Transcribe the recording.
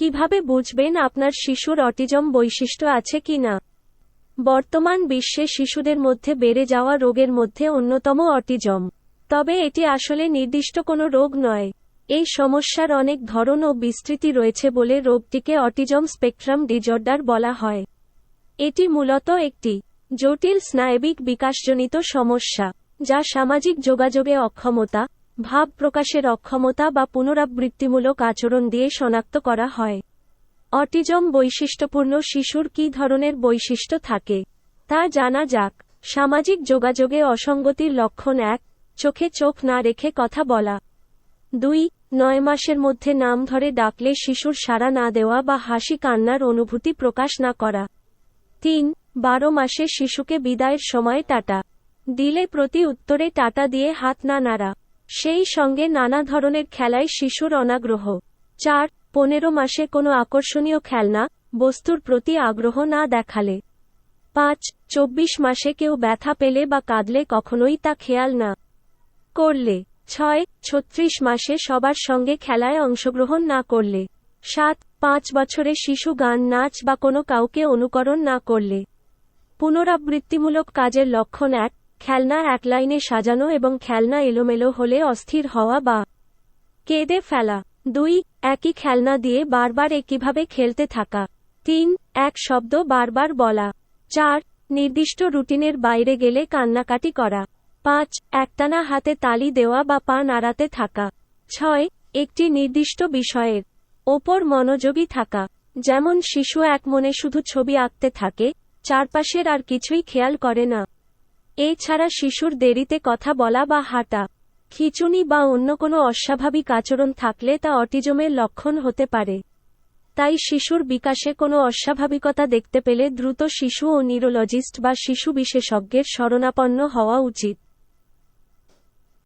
কীভাবে বুঝবেন আপনার শিশুর অটিজম বৈশিষ্ট্য আছে কিনা বর্তমান বিশ্বে শিশুদের মধ্যে বেড়ে যাওয়া রোগের মধ্যে অন্যতম অটিজম। তবে এটি আসলে নির্দিষ্ট কোনো রোগ নয়। এই সমস্যার অনেক ধরন ও বিস্তৃতি রয়েছে বলে রোগটিকে অটিজম স্পেকট্রাম ডিজর্ডার বলা হয়। এটি মূলত একটি জটিল স্নায়বিক বিকাশজনিত সমস্যা, যা সামাজিক যোগাযোগে অক্ষমতা ভাব প্রকাশের অক্ষমতা বা পুনরাবৃত্তিমূলক আচরণ দিয়ে শনাক্ত করা হয়। অটিজম বৈশিষ্ট্যপূর্ণ শিশুর কী ধরনের বৈশিষ্ট্য থাকে? তা জানা যাক। সামাজিক যোগাযোগে অসঙ্গতির লক্ষণ এক, চোখে চোখ না রেখে কথা বলা। দুই, নয় মাসের মধ্যে নাম ধরে ডাকলে শিশুর সাড়া না দেওয়া বা হাসি কান্নার অনুভূতি প্রকাশ না করা। তিন, বারো মাসে শিশুকে বিদায়ের সময় টাটা। দিলে প্রতি উত্তরে টাটা দিয়ে হাত না নাড়া। সেই সঙ্গে নানা ধরনের খেলায় শিশুর অনাগ্রহ। চার, পনেরো মাসে কোনো আকর্ষণীয় খেলনা, বস্তুর প্রতি আগ্রহ না দেখালে। পাঁচ, চব্বিশ মাসে কেউ ব্যথা পেলে বা কাঁদলে কখনোই তা খেয়াল না করলে। ছয়, ছত্রিশ মাসে সবার সঙ্গে খেলায় অংশগ্রহণ না করলে। সাত, পাঁচ বছরে শিশু গান, নাচ বা কোনো কাউকে অনুকরণ না করলে। পুনরাবৃত্তিমূলক কাজের লক্ষণ এক খেলনা এক লাইনে সাজানো এবং খেলনা এলোমেলো হলে অস্থির হওয়া বা কেঁদে ফেলা। দুই, একই খেলনা দিয়ে বারবার একইভাবে খেলতে থাকা। তিন, এক শব্দ বারবার বলা। চার, নির্দিষ্ট রুটিনের বাইরে গেলে কান্নাকাটি করা। পাঁচ, একটানা হাতে তালি দেওয়া বা পা নাড়াতে থাকা। ছয়, একটি নির্দিষ্ট বিষয়ের ওপর মনোযোগী থাকা। যেমন শিশু এক মনে শুধু ছবি আঁকতে থাকে, চারপাশের আর কিছুই খেয়াল করে না। এছাড়া শিশুর দেরিতে কথা বলা বা হাঁটা, খিচুনি বা অন্য কোনো অস্বাভাবিক আচরণ থাকলে তা অটিজমের লক্ষণ হতে পারে। তাই শিশুর বিকাশে কোনো অস্বাভাবিকতা দেখতে পেলে দ্রুত শিশু ও নিউরোলজিস্ট বা শিশু বিশেষজ্ঞের শরণাপন্ন হওয়া উচিত।